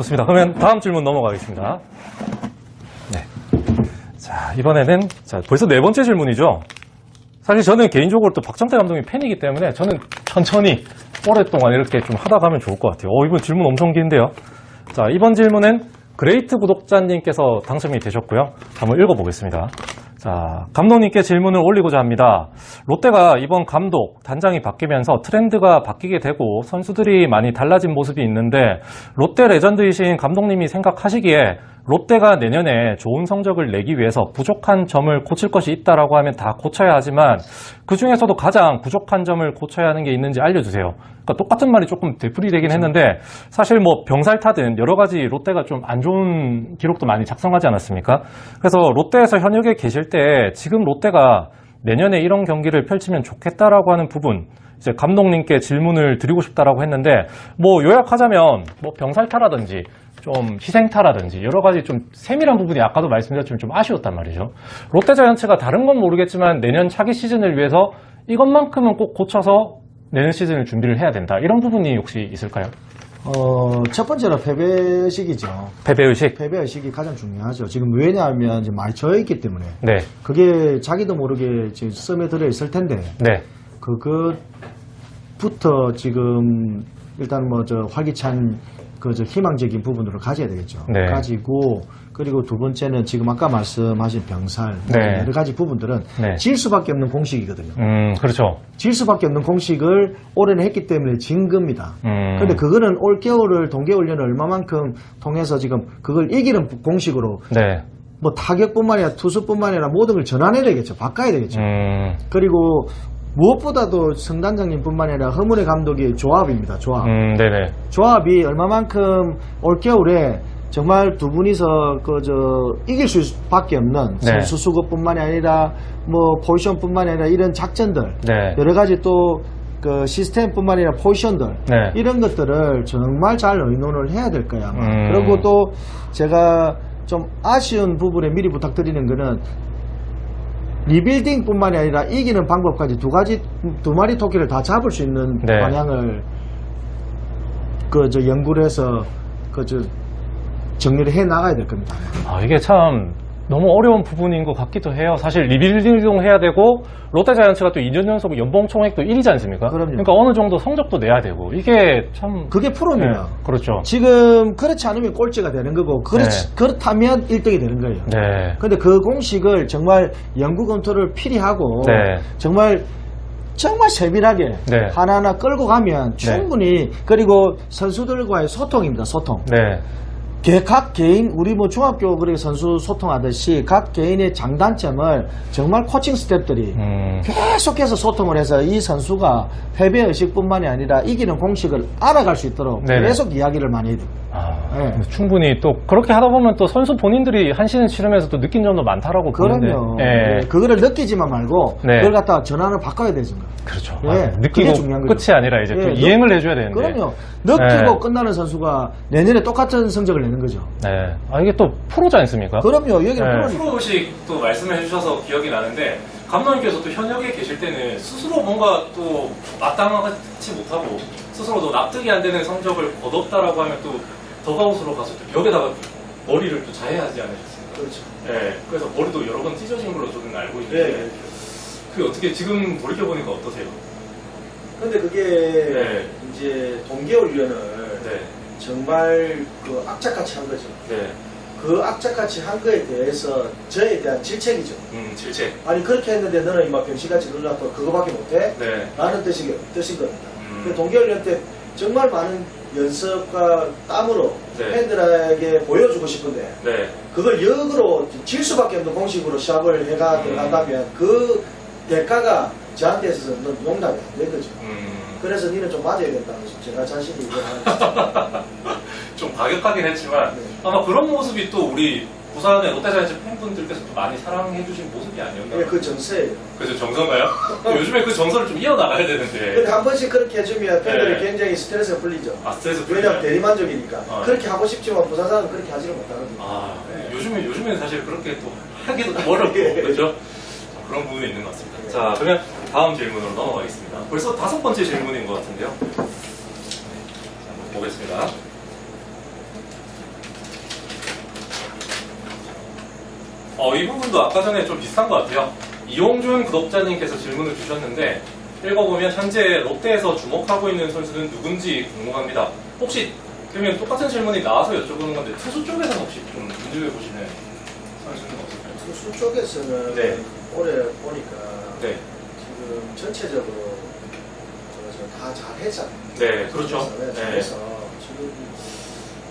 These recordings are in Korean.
좋습니다. 그러면 다음 질문 넘어가겠습니다. 네. 자, 이번에는, 자, 벌써 네 번째 질문이죠. 사실 저는 개인적으로 또 박정태 감독님 팬이기 때문에 저는 천천히 오랫동안 이렇게 좀 하다 가면 좋을 것 같아요. 어, 이번 질문 엄청 긴데요. 자, 이번 질문은 그레이트 구독자님께서 당첨이 되셨고요. 한번 읽어보겠습니다. 자, 감독님께 질문을 올리고자 합니다. 롯데가 이번 감독, 단장이 바뀌면서 트렌드가 바뀌게 되고 선수들이 많이 달라진 모습이 있는데 롯데 레전드이신 감독님이 생각하시기에 롯데가 내년에 좋은 성적을 내기 위해서 부족한 점을 고칠 것이 있다라고 하면 다 고쳐야 하지만 그 중에서도 가장 부족한 점을 고쳐야 하는 게 있는지 알려주세요. 그러니까 똑같은 말이 조금 되풀이되긴 했는데 사실 뭐 병살 타든 여러 가지 롯데가 좀 안 좋은 기록도 많이 작성하지 않았습니까? 그래서 롯데에서 현역에 계실 때 지금 롯데가 내년에 이런 경기를 펼치면 좋겠다라고 하는 부분 이제 감독님께 질문을 드리고 싶다라고 했는데 뭐 요약하자면 뭐 병살타라든지 좀 희생타라든지 여러 가지 좀 세밀한 부분이 아까도 말씀드렸지만 좀 아쉬웠단 말이죠. 롯데자이언츠가 다른 건 모르겠지만 내년 차기 시즌을 위해서 이것만큼은 꼭 고쳐서 내년 시즌을 준비를 해야 된다. 이런 부분이 혹시 있을까요? 어, 첫 번째로 패배의식이죠. 패배의식? 패배의식이 가장 중요하죠. 지금 왜냐하면 이제 많이 져있기 때문에. 네, 그게 자기도 모르게 지금 썸에 들어 있을 텐데, 네, 그것부터 지금 일단 뭐 저 활기찬 그 저 희망적인 부분으로 가져야 되겠죠. 네. 가지고 그리고 두 번째는 지금 아까 말씀하신 병살 네. 여러 가지 부분들은 네. 질 수밖에 없는 공식이거든요. 음, 그렇죠. 질 수밖에 없는 공식을 올해는 했기 때문에 진 겁니다. 음. 근데 그거는 올 겨울을 동계 훈련을 얼마만큼 통해서 지금 그걸 이기는 공식으로 네, 뭐 타격뿐만 아니라 투수뿐만 아니라 모든 걸 전환해야 되겠죠. 바꿔야 되겠죠. 음, 그리고 무엇보다도 성단장님뿐만 아니라 허문의 감독의 조합입니다. 조합. 음, 네네. 조합이 얼마만큼 올 겨울에 정말 두 분이서 그 저 이길 수밖에 없는 네. 선수 수급뿐만이 아니라 뭐 포지션뿐만 아니라 이런 작전들 네. 여러 가지 또 그 시스템뿐만 아니라 포지션들 네. 이런 것들을 정말 잘 의논을 해야 될 거야. 아마. 음. 그리고 또 제가 좀 아쉬운 부분에 미리 부탁드리는 거는 리빌딩뿐만이 아니라 이기는 방법까지 두 가지 두 마리 토끼를 다 잡을 수 있는 네. 방향을 그 저 연구를 해서 그 저 정리를 해 나가야 될 겁니다. 아, 이게 참 너무 어려운 부분인 것 같기도 해요. 사실 리빌딩도 해야 되고 롯데자이언츠가 또 2년 연속 연봉 총액도 1위지 않습니까? 그럼요. 그러니까 어느 정도 성적도 내야 되고 이게 참 그게 프로입니다. 네, 그렇죠. 지금 그렇지 않으면 꼴찌가 되는 거고 그렇지, 그렇다면 1등이 되는 거예요. 네. 근데 그 공식을 정말 연구 검토를 필히 하고 네. 정말 정말 세밀하게 네. 하나하나 끌고 가면 충분히 그리고 선수들과의 소통입니다. 소통. 네. 개- 각 개인 우리 뭐 중학교 그렇게 선수 소통하듯이 각 개인의 장단점을 정말 코칭 스태프들이 음, 계속해서 소통을 해서 이 선수가 패배 의식뿐만이 아니라 이기는 공식을 알아갈 수 있도록 네네. 계속 이야기를 많이 해요. 아, 네. 충분히 또 그렇게 하다 보면 또 선수 본인들이 한 시즌 치르면서 또 느낀 점도 많다라고 보는데. 그럼요. 예. 네, 그거를 느끼지만 말고 네. 그걸 갖다가 전환을 바꿔야 되죠. 그렇죠. 예, 아, 그게 느끼고 중요한 거죠. 끝이 아니라 이제 또 예, 이행을 해줘야 되는데. 그럼요. 느끼고 네. 끝나는 선수가 내년에 똑같은 성적을 내는 거죠. 네. 아, 이게 또 프로지 않습니까? 그럼요. 여기는 네. 프로니까. 프로식 또 말씀해 주셔서 기억이 나는데 감독님께서 또 현역에 계실 때는 스스로 뭔가 또 마땅하지 못하고 스스로도 납득이 안 되는 성적을 거뒀다라고 하면 또 더가웃으로 가서 또 벽에다가 머리를 또 자해하지 않으셨습니까? 그렇죠. 네. 그래서 머리도 여러 번 찢어진 걸로 저는 알고 있는데 네. 그게 어떻게 지금 돌이켜 보니까 어떠세요? 근데 그게 네. 이제 동계훈련을 네. 정말 그 악착같이 한 거죠. 네. 그 악착같이 한 거에 대해서 저에 대한 질책이죠. 음, 질책. 아니 그렇게 했는데 너는 이마 병신같이 놀라고 그거밖에 못해? 네. 라는 뜻이, 뜻인 겁니다. 음. 그 동계훈련 때 정말 많은 연습과 땀으로 네. 팬들에게 보여주고 싶은데 네. 그걸 역으로 질 수밖에 없는 공식으로 시합을 해가 음. 들어간다면 그 대가가 저한테 있어서는 용납이 안된 거죠. 음. 그래서 니는 좀 맞아야 된다고 제가 자신이 얘기하는 좀 과격하긴 했지만 네. 아마 그런 모습이 또 우리 부산의 롯데자이언츠 팬분들께서 또 많이 사랑해주신 모습이 아니었나 예, 그 정세예요. 그래서 정서인가요? 요즘에 그 정서를 좀 이어나가야 되는데 근데 한 번씩 그렇게 해주면 팬들이 네. 굉장히 스트레스가 풀리죠. 아 스트레스 왜냐하면 풀리나요? 대리만족이니까. 아. 그렇게 하고 싶지만 부산 사람은 그렇게 하지를 못하거든요. 아 요즘에 요즘에는 사실 그렇게 또 하기도 좀 어렵고 예. 그렇죠? 자, 그런 부분이 있는 것 같습니다. 자 그러면 다음 질문으로 넘어가겠습니다. 벌써 다섯 번째 질문인 것 같은데요. 자, 한번 보겠습니다. 어, 이 부분도 아까 전에 좀 비슷한 것 같아요. 이용준 구독자님께서 질문을 주셨는데 읽어보면 현재 롯데에서 주목하고 있는 선수는 누군지 궁금합니다. 혹시 그러면 똑같은 질문이 나와서 여쭤보는 건데 투수 쪽에서는 혹시 좀 눈여겨보시는 선수는 없을까요? 투수 쪽에서는 네. 올해 보니까 네, 지금 전체적으로 다 잘했잖아요. 네, 그렇죠. 네, 네. 잘해서 지금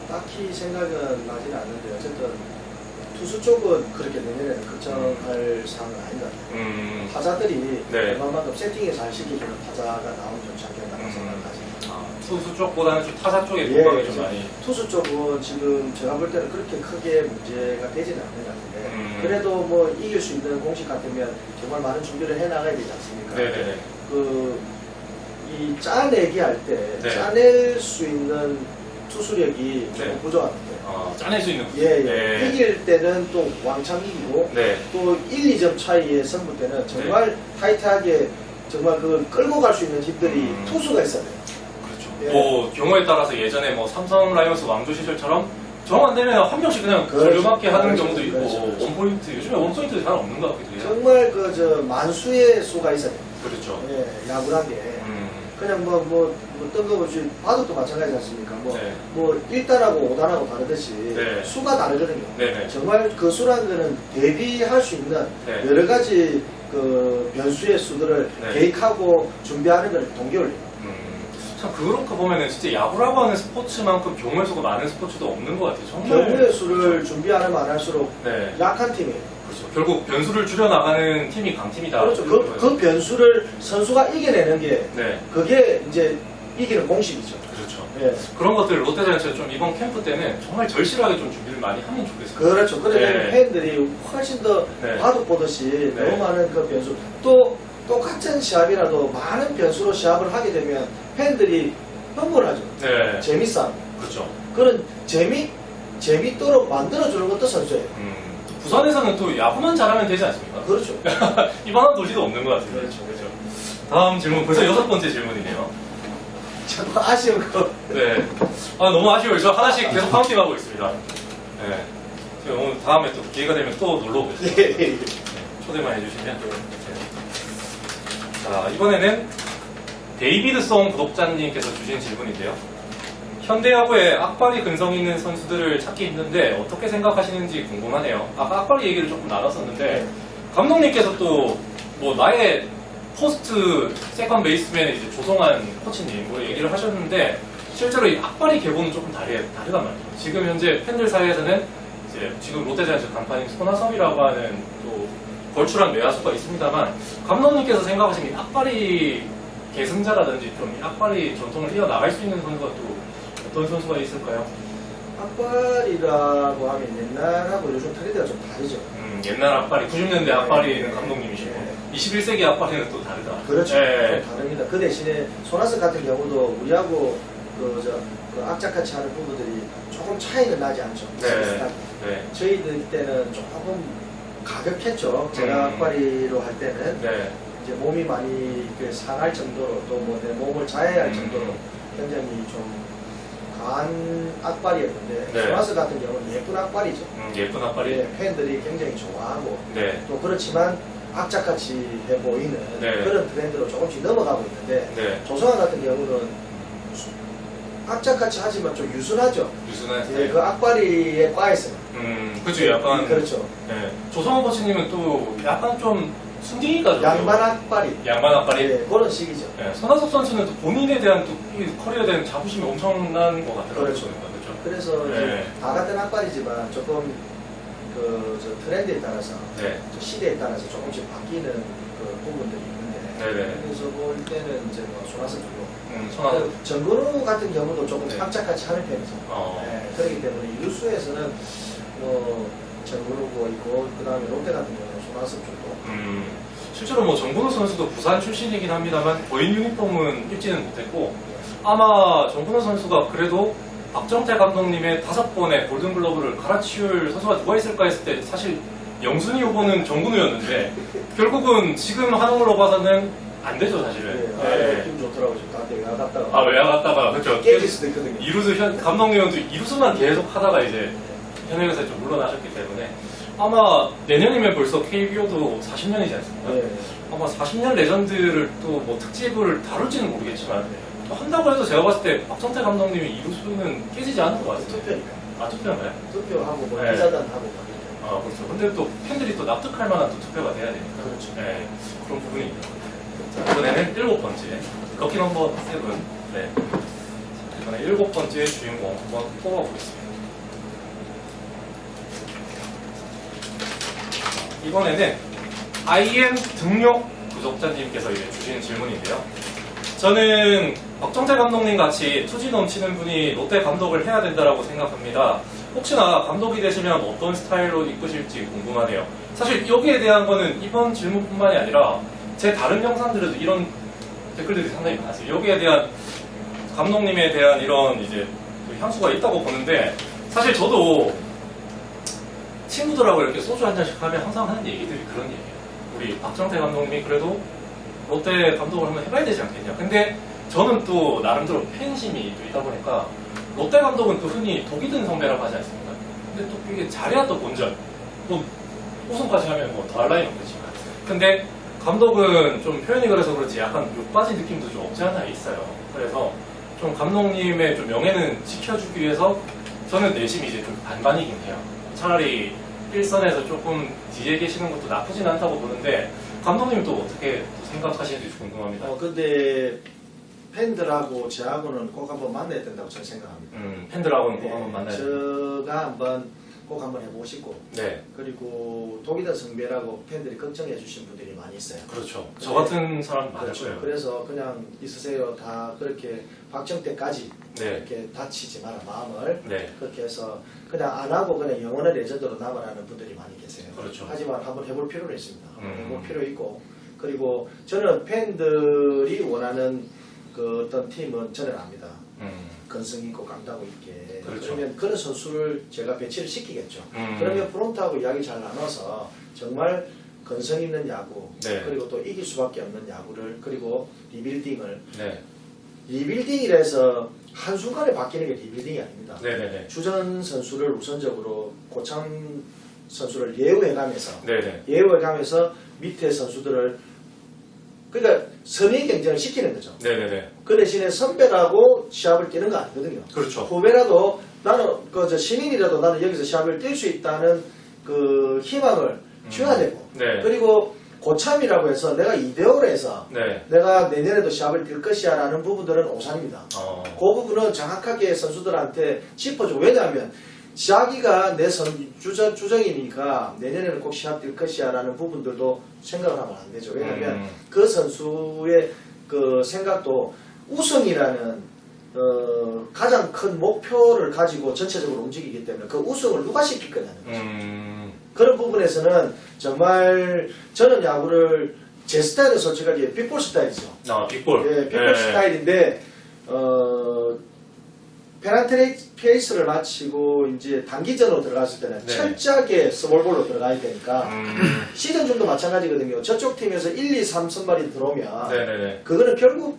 딱히 생각은 나진 않는데 어쨌든 투수 쪽은 그렇게 내년에는 걱정할 사항은 아닌 것 같아요. 음, 타자들이 네. 얼마만큼 세팅을 잘 시키면 타자가 나오면 좋지 않겠나 음. 생각하지. 아, 투수 쪽보다는 좀 타자 쪽에 예, 공방이 좀 많이. 투수 쪽은 지금 제가 볼 때는 그렇게 크게 문제가 되지는 않는 것 같은데 음. 그래도 뭐 이길 수 있는 공식 같으면 정말 많은 준비를 해 나가야 되지 않습니까? 네네네. 그, 이 짜내기 할 때 네. 짜낼 수 있는 투수력이 네. 부족한데 아, 짜낼 수 있는. 예, 예. 네. 이길 때는 또 왕창 이기고 네. 또 1, 2점 차이의 승부 때는 정말 타이트하게 정말 그 끌고 갈 수 있는 팀들이 음. 투수가 있어야 돼요. 그렇죠. 예. 뭐 경우에 따라서 예전에 뭐 삼성 라이온스 왕조 시절처럼 정 안 되면 한 명씩 그냥 그렇죠. 돌려막기 하는 그렇죠. 경우도 있고 그렇죠. 그렇죠. 원포인트 요즘에 원포인트 잘 없는 것 같기도 해요. 정말 그 저 만수의 수가 있어야 돼요. 그렇죠. 예, 야구란 게. 음, 그냥 뭐, 뭐, 뭐 뜬금없이 바둑도 마찬가지지 않습니까? 뭐, 네. 뭐, 1단하고 5단하고 다르듯이 네. 수가 다르거든요. 네네. 정말 그 수라는 거는 대비할 수 있는 네. 여러 가지 그 변수의 수들을 네. 계획하고 준비하는 걸 동기올려요. 음, 참 그렇게 보면은 진짜 야구라고 하는 스포츠만큼 경우의 수가 많은 스포츠도 없는 것 같아요. 정말. 경우의 수를 준비하는 만 할수록 네. 약한 팀이에요. 그렇죠. 결국 변수를 줄여 나가는 팀이 강팀이다. 그렇죠. 그, 그 변수를 선수가 이겨내는 게 네. 그게 이제 이기는 공식이죠. 그렇죠. 예. 그런 것들 롯데 자이언츠가 좀 이번 캠프 때는 정말 절실하게 좀 준비를 많이 하면 좋겠어요. 그렇죠. 그래 네. 팬들이 훨씬 더 네. 바둑 보듯이 네. 너무 많은 그 변수. 또 똑같은 시합이라도 많은 변수로 시합을 하게 되면 팬들이 흥분하죠. 네. 재밌어. 그렇죠. 그런 재미 재밌도록 만들어주는 것도 선수예요. 음, 부산에서는 또 야구만 잘하면 되지 않습니까? 그렇죠. 이만한 도시도 없는 것 같아요. 그렇죠. 그렇죠. 다음 질문 벌써 여섯 번째 질문이네요. 참 아쉬운 거. 네. 아 너무 아쉬워요. 저 하나씩 계속 카운팅하고 있습니다. 네. 제가 오늘 다음에 또 기회가 되면 또 놀러 오겠습니다. 예, 예, 예. 초대만 해주시면. 네. 자 이번에는 데이비드송 구독자님께서 주신 질문인데요. 현대야구에 악발이 근성 있는 선수들을 찾기 힘든데 어떻게 생각하시는지 궁금하네요. 아까 악발이 얘기를 조금 나눴었는데 감독님께서 또 뭐 나의 포스트 세컨 베이스맨 이제 조성한 코치님 뭐 얘기를 하셨는데 실제로 이 악발이 계보는 조금 다르, 다르단 말이에요. 지금 현재 팬들 사이에서는 이제 지금 롯데자이언츠 간판인 손아섭이라고 하는 또 걸출한 외야수가 있습니다만 감독님께서 생각하시는 이 악발이 계승자라든지 좀이 악발이 전통을 이어나갈 수 있는 선수가 또 어떤 선수가 있을까요? 악발이라고 하면 옛날하고 요즘 트렌드가 좀 다르죠. 음, 옛날 악발이 90년대 악발이는 감독님이시고 네. 21세기 악발이는 또 다르다. 그렇죠. 네. 좀 다릅니다. 그 대신에 손아섭 같은 경우도 우리하고 그, 저, 그 악착같이 하는 부분들이 조금 차이는 나지 않죠. 네. 비슷하게. 네. 저희들 때는 조금 가격했죠. 제가 음. 악바리로 할 때는 네. 이제 몸이 많이 그 상할 정도로 또 뭐 내 몸을 자해할 음. 정도로 굉장히 좀 강한 악발이었는데 네. 손아섭 같은 경우는 예쁜 악발이죠. 음, 예쁜 악발이. 예, 팬들이 굉장히 좋아하고 네. 또 그렇지만 악착같이 해 보이는 네. 그런 트렌드로 조금씩 넘어가고 있는데 네. 조성환 같은 경우는 수- 악착같이 하지만 좀 유순하죠. 유순한 예, 스타일. 그 악바리의 과에서. 음, 그죠. 약간. 그렇죠. 네. 조성호 코치님은 또 약간 좀 순딩이가 좀. 양반 악바리. 양반 악발이. 예, 그런 식이죠. 네. 손아섭 선수는 또 본인에 대한 또이 커리어에 대한 자부심이 엄청난 것 같더라고요. 그렇죠. 그렇죠. 그래서 네. 이제 다 같은 악바리지만 조금 그저 트렌드에 따라서 네. 저 시대에 따라서 조금씩 바뀌는 그 부분들이 있는데 네네. 그래서 볼 때는 이제 뭐 손아섭 주고 음. 정근우 같은 경우도 조금 네. 악착같이 하는 편이죠. 어. 네, 그렇기 때문에 유수에서는 뭐 정근우고 있고 그 다음에 롯데 같은 경우는 손아섭 주고 음, 실제로 뭐 정근호 선수도 부산 출신이긴 합니다만 거인 유니폼은 입지는 못했고 아마 정근호 선수가 그래도 박정태 감독님의 다섯 번의 골든글러브를 갈아치울 선수가 누가 있을까 했을 때 사실 영순위 후보는 정근우였는데 결국은 지금 하는 걸로 봐서는 안 되죠 사실은. 네, 아, 네. 느낌 좋더라고요. 지금 다들 외화 갔다가 아 외야 갔다가 그렇죠. 깨질 수도 있거든요. 이루수 현 감독님은 또 이루수만 계속 하다가 이제 현역에서 좀 물러나셨기 때문에 아마 내년이면 벌써 KBO도 40년이지 않습니까? 예. 아마 40년 레전드를 또 뭐 특집을 다룰지는 모르겠지만 또 한다고 해도 제가 봤을 때 박정태 감독님이 이루수는 깨지지 않을 것 같아요. 투표니까. 아 투표인가요? 투표하고 뭐 네. 기자단하고 막아 그렇죠. 근데 또 팬들이 또 납득할 만한 또 투표가 돼야 되니까. 그렇죠. 네, 그런 부분이 있죠. 자, 이번에는 일곱 번째 럭키 넘버 세븐. 네. 자, 이번에 일곱 번째 주인공 한번 뽑아보겠습니다. 이번에는 IM 등록 구독자님께서 이제 주신 질문인데요. 저는 박정태 감독님 같이 투지 넘치는 분이 롯데 감독을 해야 된다라고 생각합니다. 혹시나 감독이 되시면 어떤 스타일로 이끄실지 궁금하네요. 사실 여기에 대한 거는 이번 질문뿐만이 아니라 제 다른 영상들에도 이런 댓글들이 상당히 많았어요. 여기에 대한 감독님에 대한 이런 이제 그 향수가 있다고 보는데 사실 저도 친구들하고 이렇게 소주 한 잔씩 하면 항상 하는 얘기들이 그런 얘기예요. 우리 박정태 감독님이 그래도 롯데 감독을 한번 해봐야 되지 않겠냐. 근데 저는 또 나름대로 팬심이 또 있다 보니까 롯데 감독은 또 흔히 독이 든 선배라고 하지 않습니까? 근데 또 이게 잘해야 또 본전. 뭐 우승까지 하면 뭐 더할 나위는 없겠지만. 근데 감독은 좀 표현이 그래서 그렇지 약간 욕 빠진 느낌도 좀 없지 않아 있어요. 그래서 좀 감독님의 좀 명예는 지켜주기 위해서 저는 내심이 이제 좀 반반이긴 해요. 차라리 일선에서 조금 뒤에 계시는 것도 나쁘진 않다고 보는데 감독님 또 어떻게 또 생각하시는지 궁금합니다. 어, 근데 팬들하고 저하고는 꼭 한번 만나야 된다고 저는 생각합니다. 음, 팬들하고는 꼭 한번 만나야 돼요. 제가 한번 꼭 한번 해보고 싶고 네, 그리고 독이다 성배라고 팬들이 걱정해 주신 분들이 많이 있어요. 그렇죠. 저 같은 사람 많을 그렇죠. 거예요. 그래서 그냥 있으세요. 다 그렇게 박정태까지 네, 이렇게 다치지 마라 마음을 네, 그렇게 해서 그냥 안 하고 그냥 영원한 레전드로 남아라는 분들이 많이 계세요. 그렇죠. 하지만 한번 해볼 필요는 있습니다. 한번 음. 해볼 필요 있고 그리고 저는 팬들이 원하는 그 어떤 팀은 저는 압니다. 음, 건성 있고 강다고 있게 그렇죠. 그러면 그런 선수를 제가 배치를 시키겠죠. 음. 그러면 프론트하고 이야기 잘 나눠서 정말 건성 있는 야구 네. 그리고 또 이길 수밖에 없는 야구를 그리고 리빌딩을 네, 리빌딩이라서 한순간에 바뀌는 게 리빌딩이 아닙니다. 네, 네, 네, 주전 선수를 우선적으로 고참 선수를 예우해가면서 네, 네, 예우해가면서 밑에 선수들을 그러니까 선의 경쟁을 시키는 거죠. 네, 네, 네, 그 대신에 선배라고 시합을 뛰는 거 아니거든요. 그렇죠. 후배라도 나는 그저 신인이라도 나는 여기서 시합을 뛸 수 있다는 그 희망을 줘야 되고 네. 그리고 고참이라고 해서 내가 이대호로 해서 네, 내가 내년에도 시합을 뛸 것이야 라는 부분들은 오산입니다. 어, 그 부분은 정확하게 선수들한테 짚어주고 왜냐하면 자기가 내 선, 주전, 주정이니까 내년에는 꼭 시합 뛸 것이야 라는 부분들도 생각을 하면 안 되죠. 왜냐하면 음. 그 선수의 그 생각도 우승이라는 어, 가장 큰 목표를 가지고 전체적으로 움직이기 때문에 그 우승을 누가 시킬 거냐는 거죠. 음, 그런 부분에서는 정말 저는 야구를 제 스타일은 솔직하게 빅볼 스타일이죠. 아, 빅볼. 예, 빅볼 스타일인데 어, 페란트레이 페이스를 마치고 이제 단기전으로 들어갔을 때는 네. 철저하게 스몰볼로 들어가야 되니까 음, 시즌 중도 마찬가지거든요. 저쪽 팀에서 1, 2, 3 선발이 들어오면 네, 네, 네, 그거는 결국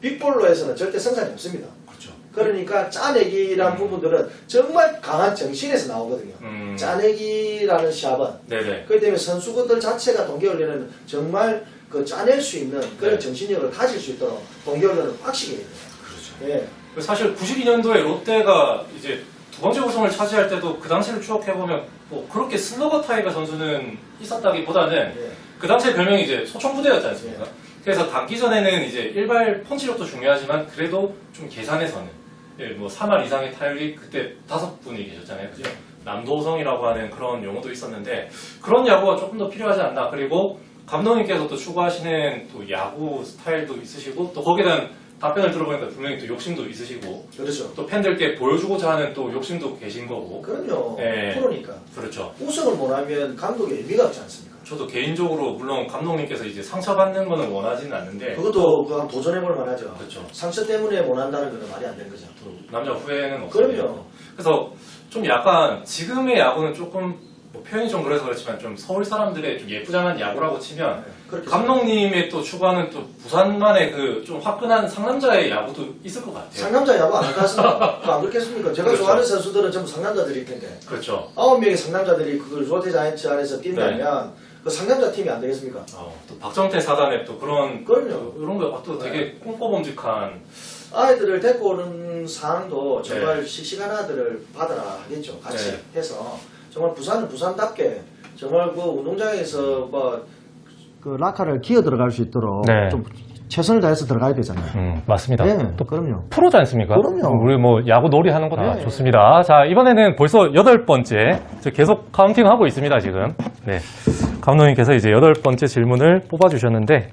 빅볼로 해서는 절대 성산이 없습니다. 그렇죠. 그러니까 짜내기란 부분들은 정말 강한 정신에서 나오거든요. 음, 짜내기라는 시합은 네, 네, 그렇기 때문에 선수들 자체가 동계훈련에는 정말 그 짜낼 수 있는 그런 네. 정신력을 가질 수 있도록 동계훈련을 빡시게 해야 돼요. 그렇죠. 예. 사실 92년도에 롯데가 이제 두 번째 우승을 차지할 때도 그 당시를 추억해보면 뭐 그렇게 슬러거 타입의 선수는 있었다기보다는 예. 그 당시에 별명이 이제 소총부대였지 않습니까? 네. 그래서 단기 전에는 이제 일발 펀치력도 중요하지만 그래도 좀 계산해서는 예, 뭐 3할 이상의 타율이 그때 다섯 분이 계셨잖아요. 그죠? 남도성이라고 하는 그런 용어도 있었는데 그런 야구가 조금 더 필요하지 않나. 그리고 감독님께서 또 추구하시는 또 야구 스타일도 있으시고 또 거기에 대한 답변을 들어보니까 분명히 또 욕심도 있으시고 그렇죠. 또 팬들께 보여주고자 하는 또 욕심도 계신 거고 그럼요. 예. 프로니까. 그렇죠. 우승을 못하면 감독의 의미가 없지 않습니까? 저도 개인적으로 물론 감독님께서 이제 상처받는 거는 원하지는 않는데 그것도 그 한번 도전해볼 만하죠. 그렇죠. 상처 때문에 못한다는 건 말이 안 되는 거죠. 남자 후회는 없어요. 그럼요. 그래서 좀 약간 지금의 야구는 조금 뭐 표현이 좀 그래서 그렇지만 좀 서울 사람들의 좀 예쁘장한 야구라고 치면 그렇게 감독님의 또 추구하는 또 부산만의 그 좀 화끈한 상남자의 야구도 있을 것 같아요. 상남자 야구 안 갔습니까? 안 그렇겠습니까? 제가 그렇죠. 좋아하는 선수들은 전부 상남자들일 텐데 그렇죠. 아홉 명의 상남자들이 그걸 롯데 자이언츠 안에서 뛴다면 그 상남자 팀이 안 되겠습니까? 어, 또 박정태 사단의 또 그런 그럼요. 이런 거또 되게 꼼꼼범직한 아이들을 데리고 오는 상황도 정말 씩씩한 아들을 받아라 하겠죠. 같이 네. 해서 정말 부산은 부산답게 정말 그 운동장에서 뭐 그 라카를 기어 들어갈 수 있도록 네. 좀 최선을 다해서 들어가야 되잖아요. 음, 맞습니다. 네, 또 그럼요. 프로지 않습니까? 그럼요. 우리 뭐 야구 놀이 하는 거다 네. 좋습니다. 자, 이번에는 벌써 여덟 번째. 저 계속 카운팅 하고 있습니다, 지금. 네. 감독님께서 이제 여덟 번째 질문을 뽑아주셨는데,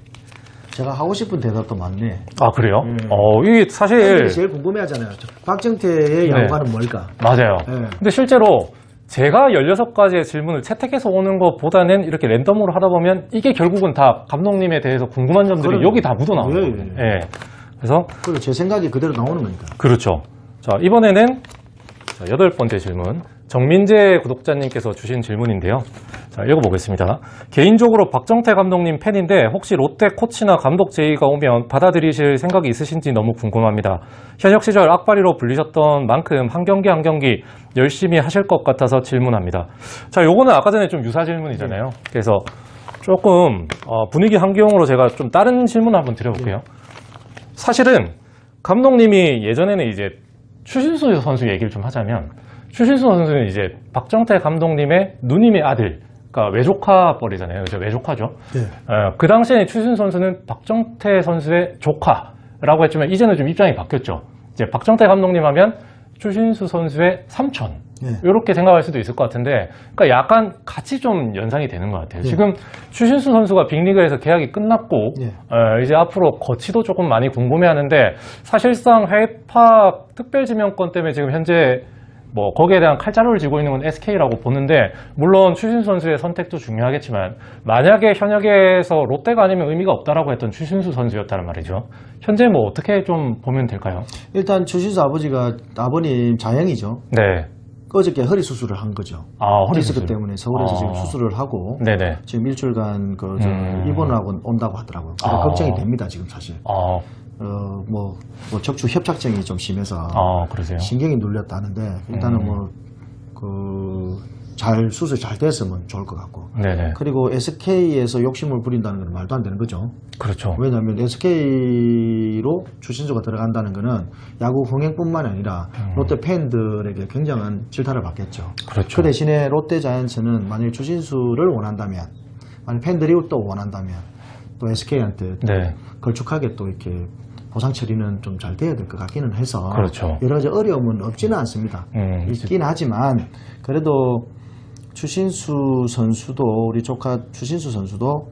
제가 하고 싶은 대답도 많네. 아, 그래요? 음. 어, 이게 사실, 제일 궁금해하잖아요. 저 박정태의 네. 야구가는 뭘까? 맞아요. 네. 근데 실제로 제가 16가지의 질문을 채택해서 오는 것보다는 이렇게 랜덤으로 하다 보면 이게 결국은 다 감독님에 대해서 궁금한 점들이 그럼요. 여기 다 묻어 나오는 예, 거예요. 예. 그래서 그리고 제 생각이 그대로 나오는 거니까. 그렇죠. 자, 이번에는 자, 여덟 번째 질문. 정민재 구독자님께서 주신 질문인데요. 자, 읽어보겠습니다. 개인적으로 박정태 감독님 팬인데 혹시 롯데 코치나 감독 제의가 오면 받아들이실 생각이 있으신지 너무 궁금합니다. 현역 시절 악바리로 불리셨던 만큼 한 경기 한 경기 열심히 하실 것 같아서 질문합니다. 자, 요거는 아까 전에 좀 유사 질문이잖아요. 그래서 조금 어, 분위기 환경으로 제가 좀 다른 질문을 한번 드려볼게요. 사실은 감독님이 예전에는 이제 추신수 선수 얘기를 좀 하자면 추신수 선수는 이제 박정태 감독님의 누님의 아들, 그러니까 외조카 뻘이잖아요. 그죠? 외조카죠. 네. 어, 그 당시에 추신수 선수는 박정태 선수의 조카라고 했지만 이제는 좀 입장이 바뀌었죠. 이제 박정태 감독님 하면 추신수 선수의 삼촌. 네. 이렇게 생각할 수도 있을 것 같은데, 그러니까 약간 같이 좀 연상이 되는 것 같아요. 네. 지금 추신수 선수가 빅리그에서 계약이 끝났고, 네. 어, 이제 앞으로 거치도 조금 많이 궁금해하는데 사실상 해외파 특별지명권 때문에 지금 현재 뭐 거기에 대한 칼자루를 쥐고 있는 건 SK라고 보는데 물론 추신수 선수의 선택도 중요하겠지만 만약에 현역에서 롯데가 아니면 의미가 없다라고 했던 추신수 선수였다는 말이죠. 현재 뭐 어떻게 좀 보면 될까요? 일단 추신수 아버지가 아버님 자영이죠. 네. 어저께 허리 수술을 한 거죠. 아 허리 수술. 때문에 서울에서 아. 지금 수술을 하고 네네. 지금 일주일간 그저 음. 입원을 하고 온다고 하더라고요. 아. 걱정이 됩니다 지금 사실. 아, 어 뭐 뭐 척추 협착증이 좀 심해서 아 그러세요? 신경이 눌렸다는데 일단은 음. 뭐그 잘 수술 잘 됐으면 좋을 것 같고. 네네. 그리고 SK에서 욕심을 부린다는 건 말도 안 되는 거죠. 그렇죠. 왜냐하면 SK로 추신수가 들어간다는 것은 야구 흥행뿐만 아니라 음. 롯데 팬들에게 굉장한 질타를 받겠죠. 그렇죠. 그 대신에 롯데 자이언츠는 만약 추신수를 원한다면, 만약 팬들이 또 원한다면, 또 SK한테 네. 걸쭉하게 또 이렇게 보상 처리는 좀 잘 돼야 될 것 같기는 해서 그렇죠. 여러 가지 어려움은 없지는 않습니다. 음, 있긴 하지만 그래도 추신수 선수도 우리 조카 추신수 선수도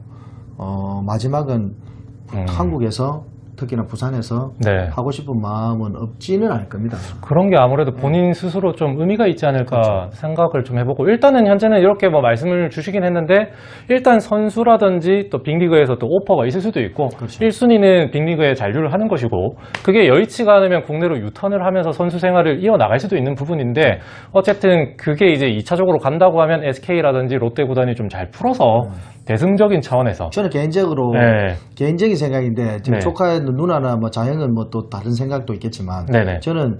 어, 마지막은 음. 한국에서 특히나 부산에서 네. 하고 싶은 마음은 없지는 않을 겁니다. 그런 게 아무래도 본인 스스로 좀 의미가 있지 않을까 생각을 좀 해보고 일단은 현재는 이렇게 뭐 말씀을 주시긴 했는데 일단 선수라든지 또 빅리그에서 또 오퍼가 있을 수도 있고 그렇죠. 1순위는 빅리그에 잔류를 하는 것이고 그게 여의치가 않으면 국내로 유턴을 하면서 선수 생활을 이어나갈 수도 있는 부분인데 어쨌든 그게 이제 2차적으로 간다고 하면 SK라든지 롯데 구단이 좀 잘 풀어서 대승적인 차원에서 저는 개인적으로 네. 개인적인 생각인데 지금 네. 조카의 누나나 뭐 자영은 뭐 또 다른 생각도 있겠지만 네네. 저는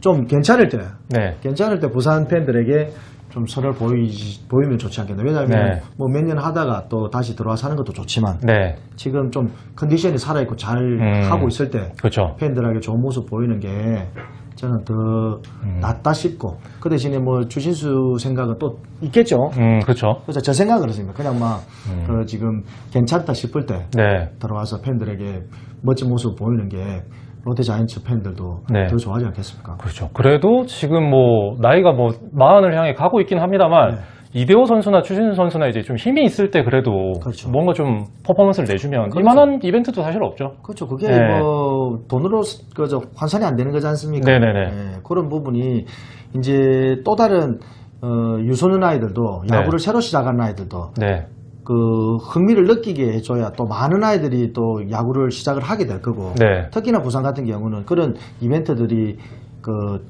좀 괜찮을 때 네. 괜찮을 때 부산 팬들에게 좀 선을 보이, 보이면 좋지 않겠나. 왜냐하면 네. 뭐몇 년 하다가 또 다시 들어와서 하는 것도 좋지만 네. 지금 좀 컨디션이 살아있고 잘 음. 하고 있을 때 그렇죠. 팬들에게 좋은 모습 보이는 게 저는 더 음. 낫다 싶고 그 대신에 뭐 주신수 생각은 또 있겠죠. 음, 그렇죠. 그래서 저 생각은 그렇습니다. 그냥 막 음. 그 지금 괜찮다 싶을 때 네. 들어와서 팬들에게 멋진 모습 보이는 게 롯데 자이언츠 팬들도 네. 더 좋아하지 않겠습니까? 그렇죠. 그래도 지금 뭐 나이가 뭐 마흔을 향해 가고 있긴 합니다만 네. 이대호 선수나 추신수 선수나 이제 좀 힘이 있을 때 그래도 그렇죠. 뭔가 좀 퍼포먼스를 내주면 그렇죠. 이만한 이벤트도 사실 없죠. 그렇죠. 그게 네. 뭐 돈으로 그저 환산이 안 되는 거지 않습니까? 네네네. 예, 그런 부분이 이제 또 다른 어, 유소년 아이들도 네. 야구를 새로 시작하는 아이들도 네. 그 흥미를 느끼게 해줘야 또 많은 아이들이 또 야구를 시작을 하게 될 거고 네. 특히나 부산 같은 경우는 그런 이벤트들이 그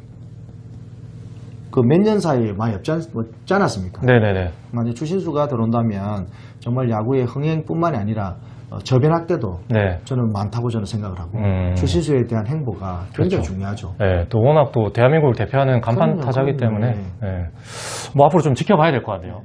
그 몇 년 사이에 많이 없지, 않, 없지 않았습니까? 네네네. 만약 추신수가 들어온다면 정말 야구의 흥행뿐만이 아니라 어, 저변학 때도 네. 저는 많다고 저는 생각을 하고 음. 추신수에 대한 행보가 굉장히 그렇죠. 중요하죠. 네, 또 워낙 또 대한민국을 대표하는 간판 그럼요, 타자기 그럼요. 때문에 네. 네. 뭐 앞으로 좀 지켜봐야 될 것 같네요.